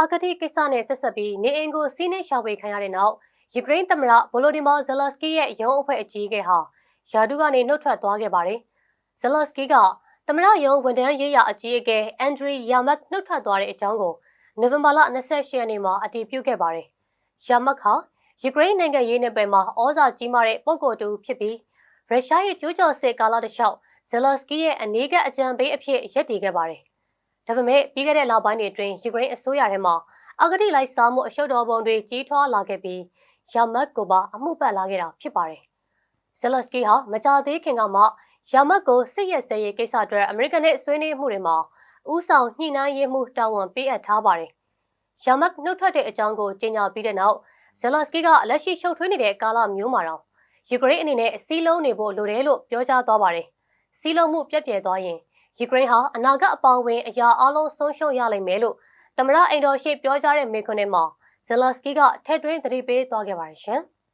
အာကတိကိစ္စနဲ့ဆက်ဆက်ပြီးနေအိမ်ကိုစီးနှင်းရှာဖွေခံရတဲ့နောက်ယူကရိန်းသမ္မတဗိုလိုဒီမာဇယ်လာစကီရဲ့ရုံးအဖွဲ့အကြီးအကဲဟာယာဒူကနေနှုတ်ထွက်သွားခဲ့ပါတယ်။ဇယ်လာစကီကသမ္မတရုံးဝန်ထမ်းရေးရာအကြီးအကဲအန်ဒရီယာမတ်နှုတ်ထွက်သွားတဲ့အကြောင်းကိုနိုဝင်ဘာလ28ရက်နေ့မှာအတည်ပြုခဲ့ပါတယ်။ယာမတ်ဟာယူကရိန်းနိုင်ငံရေးနယ်ပယ်မှာဩဇာကြီးမားတဲ့ပုဂ္ဂိုလ်တူဖြစ်ပြီးရုရှားရဲ့ကျူးကျော်စစ်ကာလတစ်လျှောက်ဇယ်လာစကီရဲ့အနီးကအကြံပေးအဖြစ်ရပ်တည်ခဲ့ပါတယ်။ ဒါပေမဲ့ပြီးခဲ့တဲ့လပိုင်းတွေအတွင်းယူကရိန်းအစိုးရထဲမှာအဂတိလိုက်စားမှုအရှုပ်တော်ပုံတွေကြီးထွားလာခဲ့ပြီးယာမတ်ကိုပါအမှုပတ်လာခဲ့တာဖြစ်ပါတယ်။ဇယ်လစကီဟာမကြသေးခင်ကမှယာမတ်ကိုစစ်ရဲစဲရေးကိစ္စအတွက်အမေရိကန်နဲ့ဆွေးနွေးမှုတွေမှာဥဆောင်ညှိနှိုင်းရေးမှုတာဝန်ပေးအပ်ထားပါတယ်။ယာမတ်နှုတ်ထွက်တဲ့အကြောင်းကိုကြေညာပြီးတဲ့နောက်ဇယ်လစကီကလက်ရှိရှုပ်ထွေးနေတဲ့ကာလမျိုးမှာတော့ယူကရိန်းအနေနဲ့စီးလုံးနေဖို့လိုတယ်လို့ပြောကြားသွားပါတယ်။စီးလုံးမှုပြက်ပြယ်သွားရင် ယူကရိန်းဟာအနာဂတ်အပေါင်းဝင်အရာအလုံးဆုံးရှုံးရလိမ့်မယ်လို့သမရအိမ်တော်ရှိပြောကြားတဲ့မေခွန်းထဲမှာဇယ်လစကီကထက်တွင်းသတိပေးသွားခဲ့ပါတယ်ရှင်။